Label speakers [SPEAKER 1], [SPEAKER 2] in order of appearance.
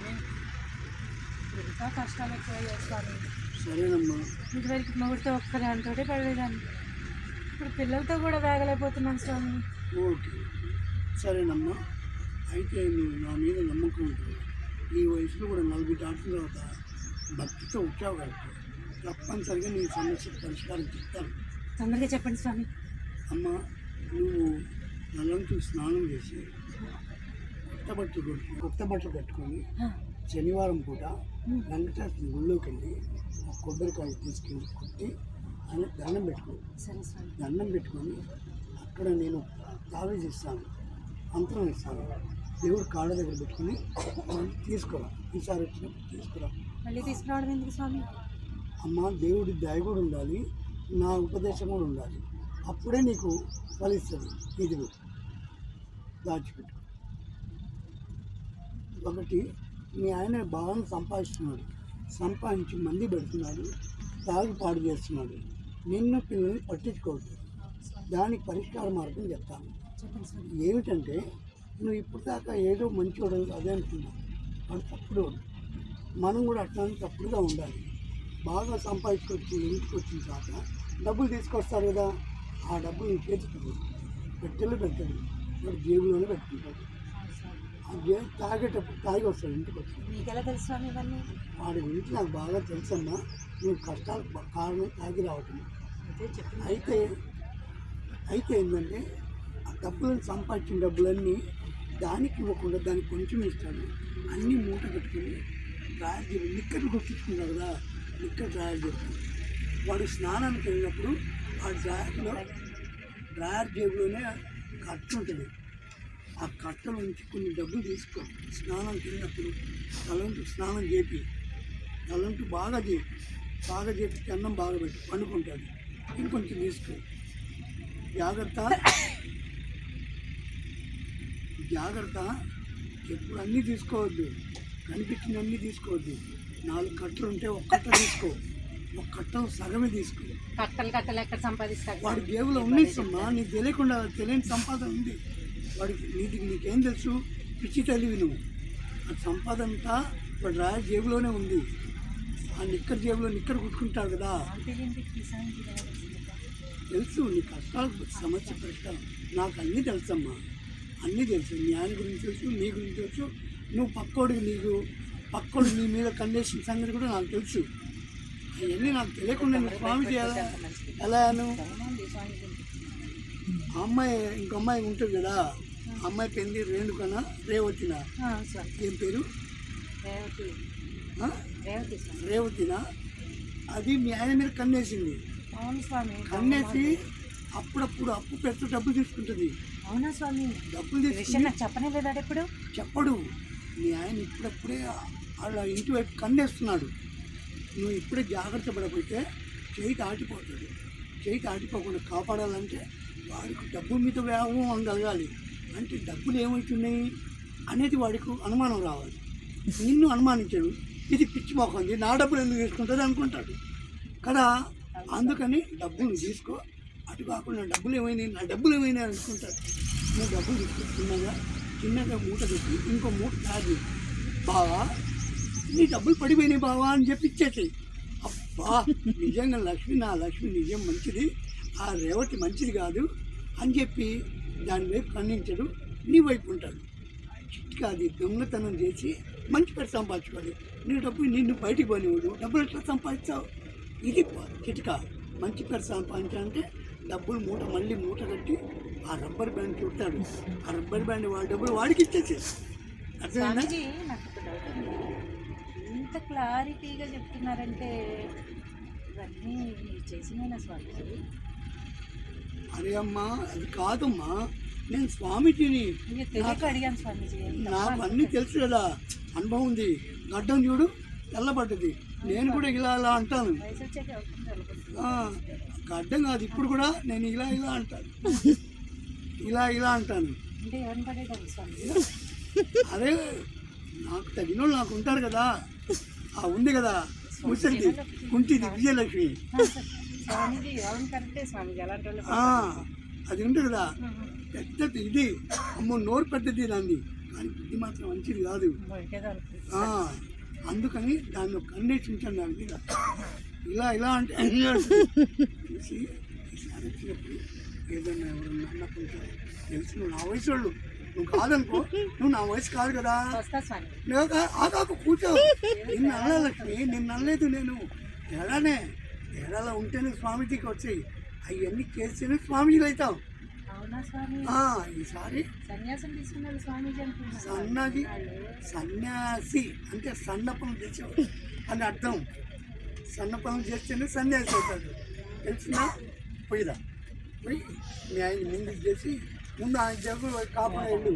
[SPEAKER 1] స్వామి. ఇంకా కష్టాలు ఎక్కువయ్యాయి స్వామి.
[SPEAKER 2] సరేనమ్మా.
[SPEAKER 1] ఇదివరకు మొగుడితో ఒక్కదానితోటే పడేదాన్ని ఇప్పుడు పిల్లలతో కూడా వేగలేకపోతున్నాను స్వామి.
[SPEAKER 2] ఓకే. సరేనమ్మా. అయితే నువ్వు నా మీద నమ్మకం ఉంటుంది ఈ వయసులో కూడా నలభై దాటిన తర్వాత భక్తితో వచ్చావు కాబట్టి తప్పనిసరిగా నీ సమస్య పరిష్కారం చెప్తాను.
[SPEAKER 1] తొందరగా చెప్పండి స్వామి.
[SPEAKER 2] అమ్మ నువ్వు నల్లంటూ స్నానం చేసి కొత్త బట్టలు కొట్టుకుని కొత్త బట్టలు కట్టుకొని
[SPEAKER 1] ఆ,
[SPEAKER 2] శనివారం పూట. వెంకటేశ్వర గుళ్ళోకి వెళ్ళి ఒక కొబ్బరికాయ తీసుకెళ్ళి కొట్టి ఆయన దండం పెట్టుకో
[SPEAKER 1] సరే స్వామి.
[SPEAKER 2] దండం పెట్టుకొని అక్కడ నేను తావేజ్ ఇస్తాను మంత్రం ఇస్తాను దేవుడు కాళ్ళ దగ్గర పెట్టుకొని తీసుకురా ఈసారి వచ్చినప్పుడు తీసుకురా.
[SPEAKER 1] మళ్ళీ తీసుకురావడం ఎందుకు స్వామి?
[SPEAKER 2] అమ్మ దేవుడి దయ కూడా ఉండాలి నా ఉపదేశం కూడా ఉండాలి. అప్పుడే నీకు ఫలిస్తుంది. ఇది దాచిపెట్టు ఒకటి మీ ఆయన బాగా సంపాదిస్తున్నాడు. సంపాదించి మంది పెడుతున్నాడు. తాగి పాడు చేస్తున్నాడు. నిన్ను పిల్లల్ని పట్టించుకోవద్దు. దానికి పరిష్కార మార్గం చెప్తాను. ఏమిటంటే నువ్వు ఇప్పుడు దాకా ఏదో మంచోడు అదే అనుకున్నావు. వాడు తప్పుడు మనం కూడా అట్లాంటి తప్పుడుగా ఉండాలి. బాగా సంపాదించుకొచ్చి ఇంటికి వచ్చిన తర్వాత డబ్బులు తీసుకొస్తారు కదా. ఆ డబ్బులు నీ చేతికి. పెట్టెలు పెట్టడు వాడు జేబులోనే పెట్టుకుంటాడు. ఆ జే తాగేటప్పుడు తాగి వస్తాడు ఇంటికి వచ్చి
[SPEAKER 1] మీకెలా తెలుసు స్వామి ఇవన్నీ?
[SPEAKER 2] వాడి గురించి నాకు బాగా తెలుసమ్మా. నువ్వు కష్టాలు కారణం తాగి రావటం.
[SPEAKER 1] అయితే చెప్పండి.
[SPEAKER 2] అయితే అయితే ఏంటంటే ఆ డబ్బులను సంపాదించిన డబ్బులన్నీ దానికి ఇవ్వకుండా దానికి కొంచెం ఇస్తాడు. అన్నీ మూట కట్టుకుని డ్రాయర్ చేసి నిక్కర్లు కొట్టించుకున్నాడు కదా? నిక్కర్ డ్రాయర్ చేస్తాడు వాడు స్నానానికి వెళ్ళినప్పుడు ఆ డ్రాయర్లో డ్రాయర్ జేబులోనే కట్ట ఉంటుంది ఆ కట్ట నుంచి కొన్ని డబ్బులు తీసుకో. స్నానానికి వెళ్ళినప్పుడు తలంటూ స్నానం చేపి. తలంటూ బాగా చేపి. బాగా చేపి అన్నం బాగా పెట్టి పండుకుంటాడు ఇంకొంచెం తీసుకో. జాగ్రత్త. జాగ్రత్త. ఎప్పుడు అన్నీ తీసుకోవద్దు. కనిపించిన అన్నీ తీసుకోవద్దు. నాలుగు కట్టలు ఉంటే ఒక కట్ట తీసుకో. ఒక కట్టలు సగమే తీసుకో.
[SPEAKER 1] కట్టలు కట్టలు ఎక్కడ సంపాదిస్తారు?
[SPEAKER 2] వాడి జేబులో ఉన్నీసమ్మా నీకు తెలియకుండా తెలియని సంపాదన ఉంది. వాడికి నీకు నీకేం తెలుసు? పిచ్చి తెలివి నువ్వు ఆ సంపాదన అంతా వాడు రాయ జేబులోనే ఉంది. ఆ నిక్కర్ జేబులో నిక్కర్ కుట్టుకుంటాడు కదా. తెలుసు నీ కష్టాలు సమస్య పరిష్కారం నాకు అన్నీ తెలుసమ్మా. అన్నీ తెలుసు. నీ ఆయన గురించి తెలుసు నీ గురించి తెలుసు. నువ్వు పక్కోడికి నీకు. పక్కోడు నీ మీద కండిషన్ సంగతి కూడా నాకు తెలుసు. అవన్నీ నాకు తెలియకుండా నువ్వు స్వామి చేయాలా? ఎలా నువ్వు ఆ అమ్మాయి ఇంకో అమ్మాయి ఉంటుంది కదా. అమ్మాయి పెళ్ళి రేణుకనా? రేవతినా? ఏం పేరు? రేవతినా? అది మీ ఆయన మీద కన్నేసింది. కన్నేసి అప్పుడప్పుడు అప్పు పెద్ద డబ్బులు తీసుకుంటుంది.
[SPEAKER 1] అవునా స్వామి?
[SPEAKER 2] డబ్బులు
[SPEAKER 1] నాకు చెప్పనే లేదా ఎప్పుడు
[SPEAKER 2] చెప్పడు. మీ ఆయన ఇప్పుడప్పుడే వాళ్ళ ఇంటి వైపు కన్నేస్తున్నాడు. నువ్వు ఇప్పుడే జాగ్రత్త పడకపోతే చేయి దాటిపోతాడు చేయి దాటిపోకుండా కాపాడాలంటే వాడికి డబ్బు మీద వ్యామోహం కలగాలి అంటే డబ్బులు ఏమవుతున్నాయి అనేది వాడికి అనుమానం రావాలి. నిన్ను అనుమానించాడు. ఇది పిచ్చి మొకంది నా డబ్బులు ఎందుకు తీసుకుంటుంది అనుకుంటాడు. కదా? అందుకని డబ్బులు తీసుకో. అటు కాకుండా డబ్బులు ఏమైనాయి నా డబ్బులు ఏమైనా అనుకుంటాడు. నువ్వు డబ్బులు తీసుకో చిన్నగా చిన్నగా మూట పెట్టి ఇంకో మూట తయారు బావా నీ డబ్బులు పడిపోయినాయి బావా అని చెప్పి ఇచ్చేసాయి. అబ్బా నిజంగా లక్ష్మి నా లక్ష్మి నిజం మంచిది. ఆ రేవతి మంచిది కాదు అని చెప్పి దాని వైపు ఖండించడు నీ వైపు ఉంటాడు. చిట్కా అది దొంగతనం చేసి మంచి పేరు సంపాదించుకోవాలి. నీ డబ్బు నిన్ను బయటికి పోనివ్వడు. డబ్బులు ఎట్లా సంపాదిస్తావు? ఇది చిట్కా. మంచి పేరు సంపాదించాలంటే డబ్బులు మూట మళ్ళీ మూట కట్టి ఆ రబ్బర్ బ్యాండ్ చుడతాడు. ఆ రబ్బర్ బ్యాండ్ వాడి డబ్బులు వాడికి ఇచ్చేసి అర్థమైందా?
[SPEAKER 1] ఇంత క్లారిటీగా చెప్తున్నారంటే ఇవన్నీ చేసిన స్వామి స్వామిజీ
[SPEAKER 2] అరే అమ్మా అది కాదమ్మా నేను స్వామిజీని. నాకు అన్నీ తెలుసు కదా అనుభవం ఉంది. గడ్డం చూడు తెల్లబడ్డది. నేను కూడా ఇలా ఇలా అంటాను. గడ్డం కాదు ఇప్పుడు కూడా నేను ఇలా ఇలా అంటాను. ఇలా ఇలా అంటాను. అరే నాకు తగిన వాళ్ళు నాకు ఉంటారు కదా. ఆ ఉంది కదా. ముసలిది కుంటిది విజయలక్ష్మి ఆ, అది ఉంటుంది కదా. పెద్దది ఇది. అమ్మో నోరు పెద్దది దాన్ని. అది బుద్ధి మాత్రం మంచిది కాదు. ఆ, అందుకని దాన్ని ఒక అన్వేషించాను దాని మీద. ఇలా ఇలా అంటే చూసి ఈసారి వచ్చినప్పుడు ఏదన్నా ఎవరన్నా అన్న కొంచెం తెలుసు నువ్వు నా వయసు వాళ్ళు. నువ్వు కాదనుకో నువ్వు నా వయసు కాదు కదా. లేక ఆగాకు కూర్చో. నిన్ను లక్ష్మి నిన్ను అనలేదు నేను. తేడాలో ఉంటేనే స్వామీజీకి వచ్చాయి. అవన్నీ చేస్తేనే స్వామీజీలు అవుతాం ఈసారి సన్నది సన్యాసి అంటే సన్న పనులు చేసేవాడు అని అర్థం. సన్న పనులు చేస్తేనే సన్యాసి అవుతాడు. తెలిసిందా? పోయిదా పోయి మీ ఆయన ముందుకు చేసి ముందు ఆయన జగ్గు కాపాడు